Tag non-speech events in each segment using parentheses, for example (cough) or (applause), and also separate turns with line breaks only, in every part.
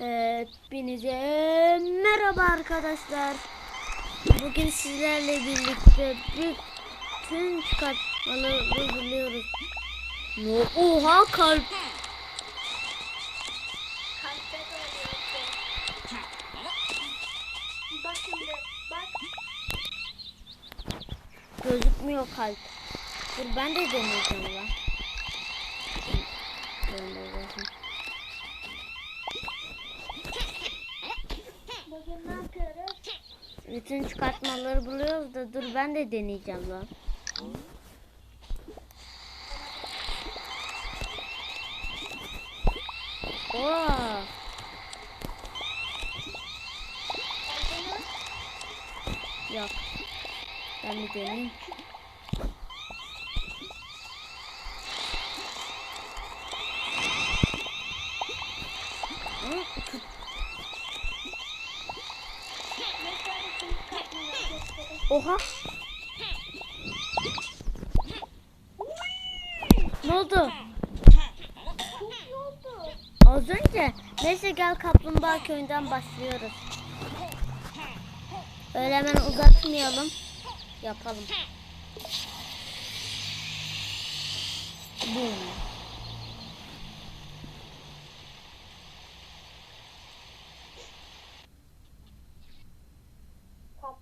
Hepinize merhaba arkadaşlar. Bugün sizlerle birlikte bütün çıkartmaları buluyoruz. No, oha kalp. Gözükmüyor kalp. Dur ben de deneyeceğim lan. Ben de bakayım.
Bugün ne yapıyoruz?
Bütün çıkartmaları buluyoruz da dur ben de deneyeceğim lan. Oo. Yok. Ben bir deneyeyim. Hı, tut-
Mesela bütün katmanları gösterelim.
Oha. Ne oldu? Az önce. Neyse gel Kaplumbağa köyünden başlıyoruz. Öyle hemen uzatmayalım. Yapalım. Boom.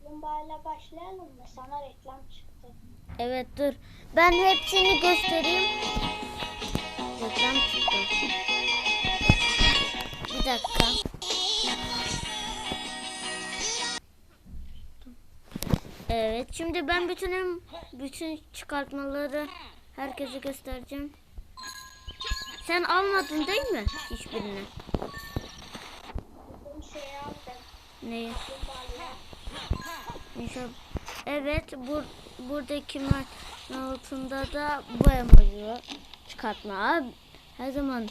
Kaplumbağayla başlayalım mı? Sana reklam çıktı.
Evet dur. Ben hepsini göstereyim. Reklam çıktı. Bir dakika. Evet şimdi ben bütün bütün çıkartmaları herkese göstereceğim. Sen almadın değil mi hiçbirini?
Aldım.
Neyi? Evet bur buradaki altında da bu emoji. Çıkartma. Her zaman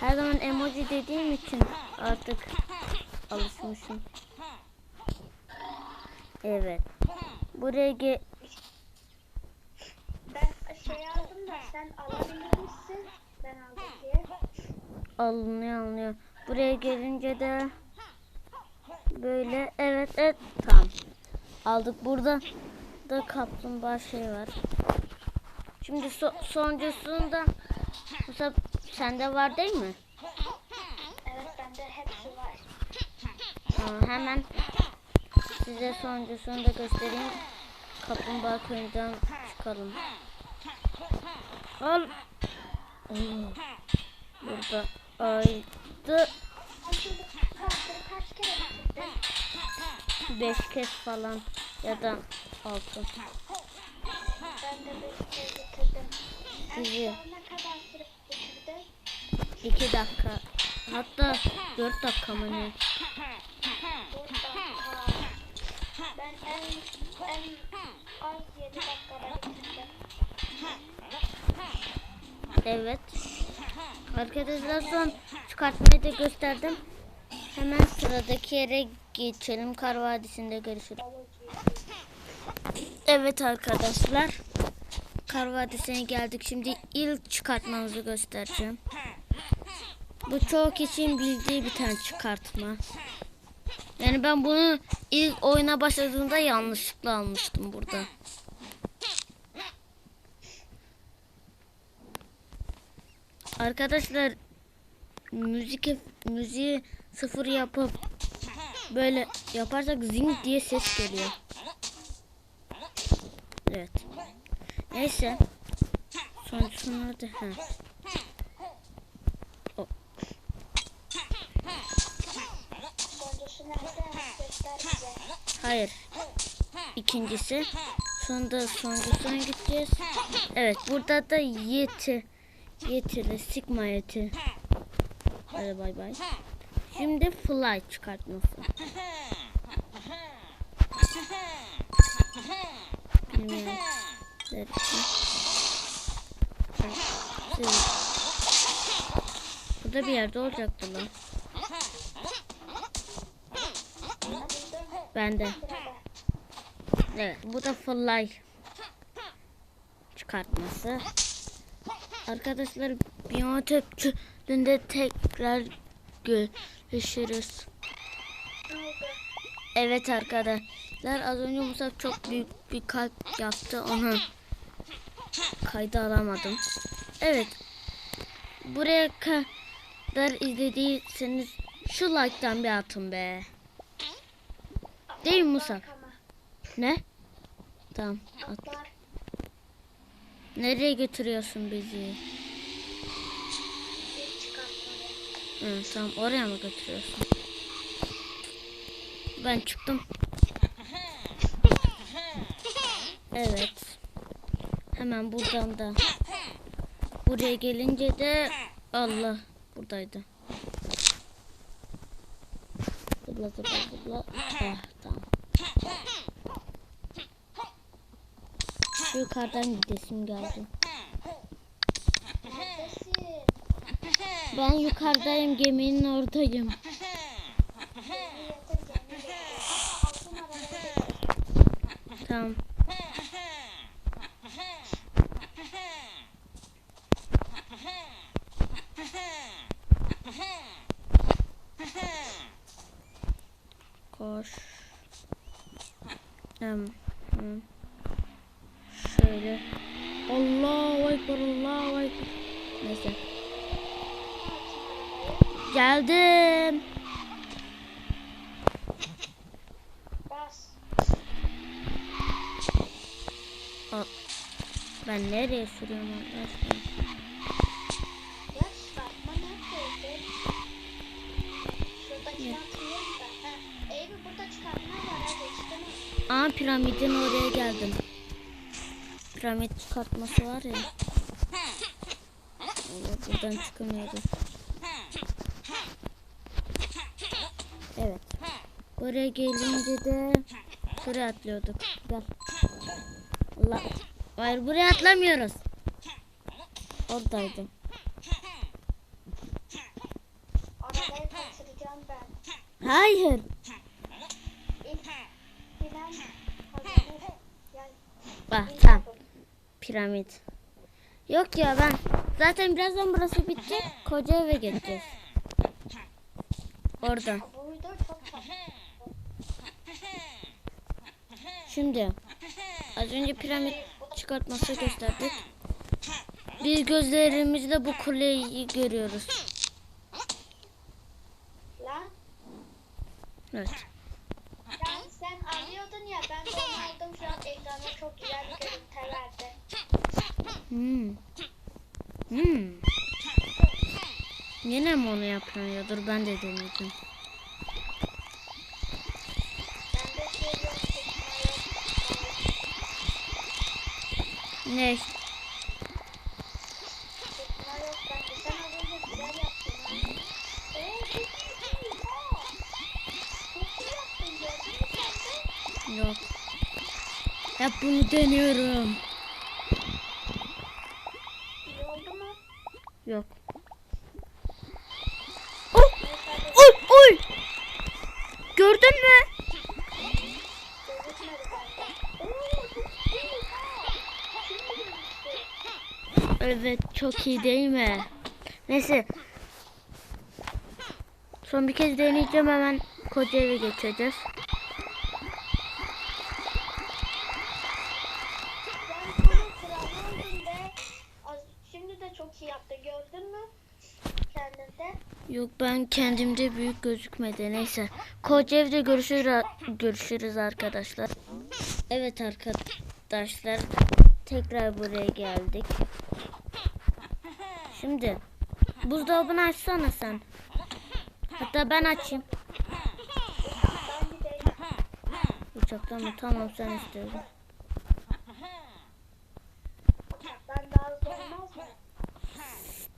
her zaman emoji dediğim için artık alışmışım. Evet. Buraya ge
Ben şey aldım da sen alabilir misin? Ben aldım diye.
alınıyor alınıyor. Buraya gelince de böyle evet evet tamam. Aldık burada da kaplumbağa şey var. Şimdi so sonuncusunda mesela sende var değil mi?
Evet bende hepsi var.
Tamam, hemen size sonuncusunu da göstereyim. Kaplumbağa köyünden çıkalım. Al. Burada aydı 5 kez falan ya da 6.
Ben de 5 kez bitirdim. Sizi. Ne kadar süre bitirdi?
2 dakika. Hatta 4 dakika mı ne?
Ben en, en az 7 dakikada bitirdim.
Evet. Arkadaşlar son çıkartmayı da gösterdim. Hemen sıradaki yere geçelim. Kar Vadisi'nde görüşürüz. Evet arkadaşlar. Kar Vadisi'ne geldik. Şimdi ilk çıkartmamızı göstereceğim. Bu çok kişinin bildiği bir tane çıkartma. Yani ben bunu ilk oyuna başladığımda yanlışlıkla almıştım burada. Arkadaşlar müzik müziği sıfır yapıp böyle yaparsak zing diye ses geliyor. Evet. Neyse. Sonuncusunu hadi. Ha. O.
Sonuncusu nerede? Göster bize.
Hayır. İkincisi. Sonunda sonuncusuna gideceğiz. Evet burada da yeti. Yetili. Sigma yeti. Hadi bay bay. Şimdi fly çıkartması. Evet. Burada bir yerde olacaktı lan. Bende. Evet bu da fly çıkartması. Arkadaşlar biyotop çölünde tekrar görüşürüz. Evet arkadaşlar az önce Musa çok büyük bir kalp yaptı onu kayda alamadım. Evet buraya kadar izlediyseniz şu like'tan bir atın be. Değil mi Musa?
Bak ama.
Ne? Tamam at. Nereye götürüyorsun bizi? Hı, tamam oraya mı götürüyorsun? Ben çıktım. Evet. Hemen buradan da. Buraya gelince de Allah buradaydı. Zıpla zıpla zıpla. Ah, tamam. Yukarıdan gidesim geldi. Ben yukarıdayım geminin oradayım. Tamam. Koş. Hem, hem. Şöyle. Allahu Ekber, Allahu Ekber. Neyse. Geldim.
Bas.
Aa, Ben nereye sürüyorum arkadaşlar? Aa piramidin oraya geldim. Piramit çıkartması var ya. (laughs) Buradan çıkamıyordu. Evet. Buraya gelince de şuraya atlıyorduk. Gel. Allah. Hayır buraya atlamıyoruz. Oradaydım.
Arabayı kaçıracağım ben.
Hayır. Bak tamam. Piramit. Yok ya ben zaten birazdan burası bitecek. Koca eve geçeceğiz. Oradan.
Bu
Şimdi az önce piramit çıkartması gösterdik. Biz gözlerimizle bu kuleyi görüyoruz.
Lan
Evet.
sen, sen alıyordun ya ben onu aldım şu an ekrana çok güzel bir görüntü verdi.
Hmm. Hmm. Yine mi onu yapıyorsun? Dur ben de deneyeceğim.
Ben de şey yok tekme yok.
Ne?
Tekme yok ben de sen az önce güzel yaptın ha. Oo çok iyi. Aa. Çok iyi yaptın gördün mü sen de?
Yok. Hep bunu deniyorum. Yok. Oh! Oy oy! Gördün mü?
Gözükmedi bende. Oo çok iyi. Aa. Şimdi gözüktü.
Evet çok iyi değil mi? Neyse. Son bir kez deneyeceğim hemen koca eve geçeceğiz. Yok ben kendimde büyük gözükmedi. Neyse. Koca evde görüşürüz, görüşürüz arkadaşlar. Evet arkadaşlar. Tekrar buraya geldik. Şimdi buzdolabını açsana sen. Hatta ben açayım. Uçaktan mı? Tamam sen istiyorsun.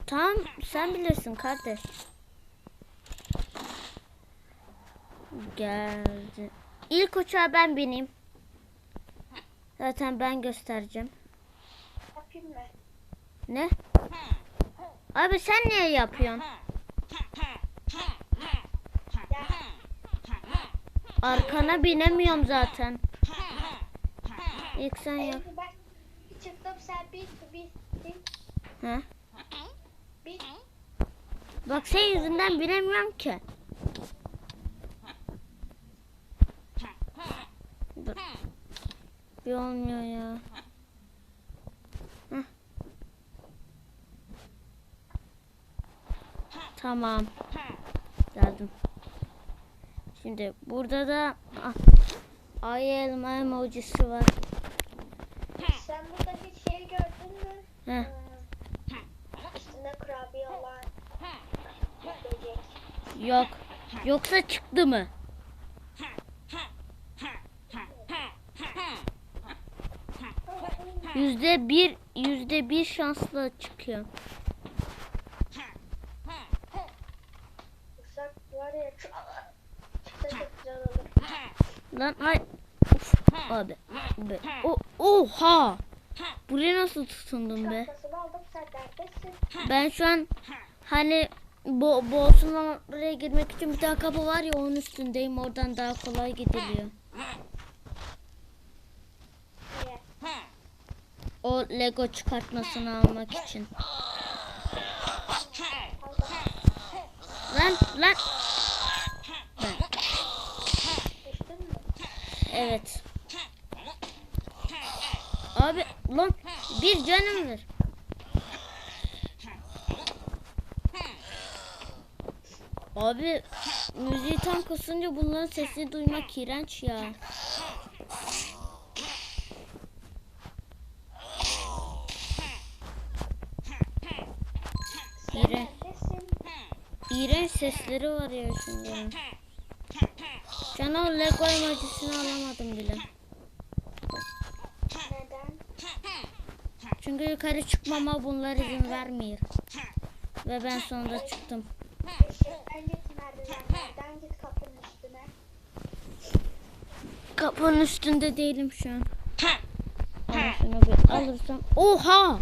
Tamam sen bilirsin kardeş. Geldi. İlk uçağa ben bineyim. Zaten ben göstereceğim.
Yapayım mı?
Ne? Abi sen niye yapıyorsun?
Ya
Arkana binemiyorum zaten. İlk sen yap.
Çıktım sen bir bir bir.
Ha? Bak senin yüzünden binemiyorum ki. Dur. Bir olmuyor ya. Tamam. Geldim. Şimdi burada da ah, ay elma emojisi var.
Sen burada hiç şey gördün mü?
Heh.
Ee, Üstünde kurabiye olan böcek.
Yok. Yoksa çıktı mı? Yüzde bir, yüzde bir şansla çıkıyor.
Uzak var ya çok çıksa çok güzel olur.
Lan ay. Uf, abi. Be. O, oha. Buraya nasıl tutundun be? Ben şu an hani bo boğazından oraya girmek için bir tane kapı var ya onun üstündeyim. Oradan daha kolay gidiliyor. O Lego çıkartmasını almak için. Lan lan. Ben. Evet. Abi lan bir canım var. Abi müziği tam kısınca bunların sesini duymak iğrenç ya. İğrenç, iğrenç sesleri var ya şimdi. Can o Lego emojisini alamadım bile. Çünkü yukarı çıkmama bunlar izin vermiyor. Ve ben sonunda çıktım.
Kapının
üstünde değilim şu an. Alırsam. Oha!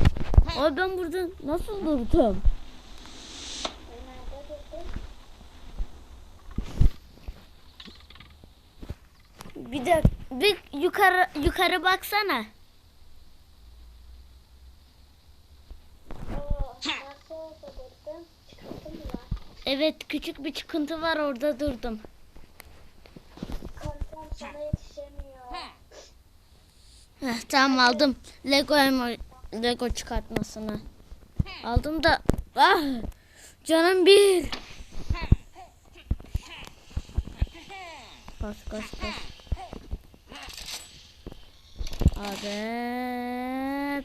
Abi ben burada nasıl durdum? Bir de bir yukarı yukarı baksana.
Oo, nasıl orada durdun? Çıkarttın mı lan?
Evet küçük bir çıkıntı var orada durdum.
Kontrol sana yetişemiyor.
Heh, tamam aldım. Lego Lego çıkartmasını. Aldım da ah canım bir. Kaç kaç kaç. Abi.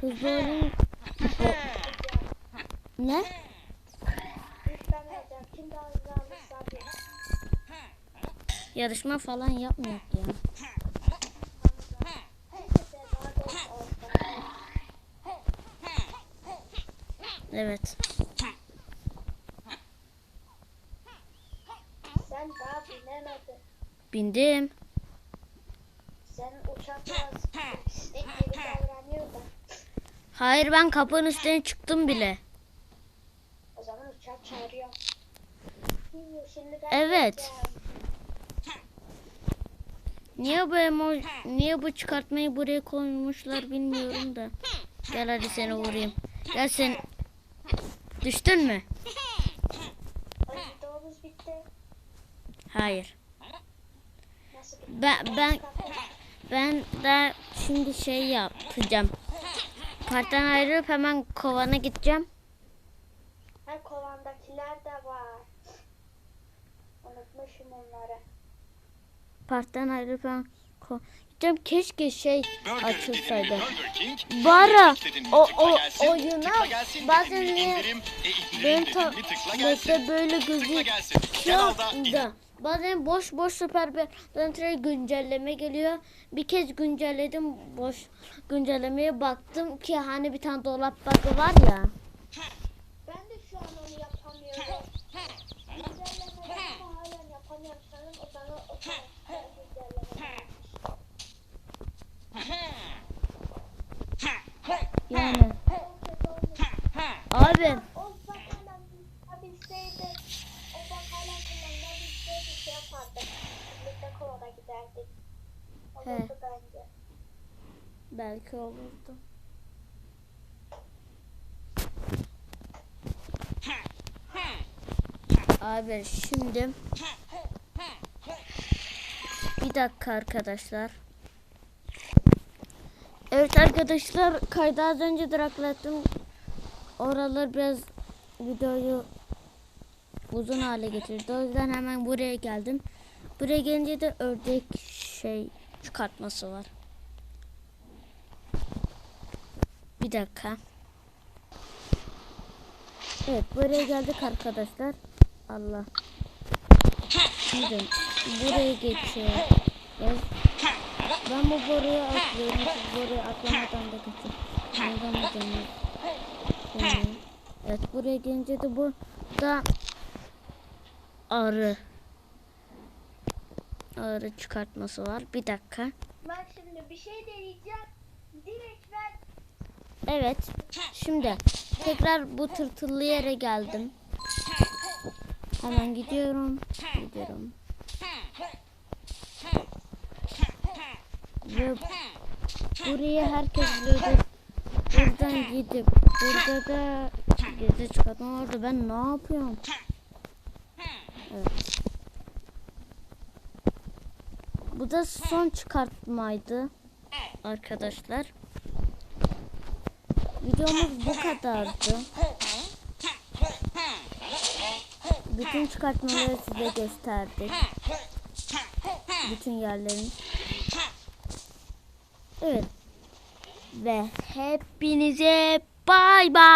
Hızlı olun. Ne?
İlk ben alacağım. Kim daha hızlı alırsa bir.
Yarışma falan yapmıyor ya. Evet.
Sen daha binemedin.
Bindim.
Senin uçak biraz istek gibi davranıyor da.
Hayır ben kapının üstüne çıktım bile.
O zaman uçak çağırıyor. Hmm, Şimdi ben
Evet. Niye bu emo (laughs) niye bu çıkartmayı buraya koymuşlar bilmiyorum da. Gel hadi seni vurayım. Gel sen. Düştün mü? Hayır. Ben ben ben de şimdi şey yapacağım. Parktan ayrılıp hemen kovana gideceğim.
Ha kovandakiler de var. Unutmuşum onları.
Parktan hemen ko gideceğim. Keşke şey açılsaydı. Bara, o- o- oyuna bazen niye
e, gelsin.
tablette böyle gözüküyor da bazen boş boş süper bir güncelleme geliyor. Bir kez güncelledim boş güncellemeye baktım ki hani bir tane dolap bug'ı var ya.
Ben de şu an onu yapamıyorum. Güncellemeden ama halen yapamıyorum. Sanırım o bana o kadar güncelleme yapmış.
Yani
Çok kötü olmuş.
abi
O bak hala kullanabilseydi, o bak hala kullanabilseydi şey yapardık. Birlikte kovada giderdik.
He. Belki olurdu. Abi şimdi bir dakika arkadaşlar. Evet arkadaşlar kaydı az önce duraklattım. Oralar biraz videoyu uzun hale getirdi. O yüzden hemen buraya geldim. Buraya gelince de ördek şey çıkartması var. Bir dakika. Evet buraya geldik arkadaşlar. Allah. Şimdi buraya geçiyoruz. Ben bu boruya atlıyorum. Siz boruya atlamadan da geçin. Neden Evet buraya gelince de bu da arı. Arı çıkartması var. Bir dakika.
Bak şimdi bir şey deneyeceğim. Direkt ben
Evet. Şimdi tekrar bu tırtıllı yere geldim. Hemen gidiyorum. Gidiyorum. Ve buraya herkes biliyordur. Buradan gidip burada da gizli çıkartma vardı. Ben ne yapıyorum? Evet. Bu da son çıkartmaydı arkadaşlar. Videomuz bu kadardı. Bütün çıkartmaları size gösterdik. Bütün yerlerini. Evet. Ve hepinize bay bay.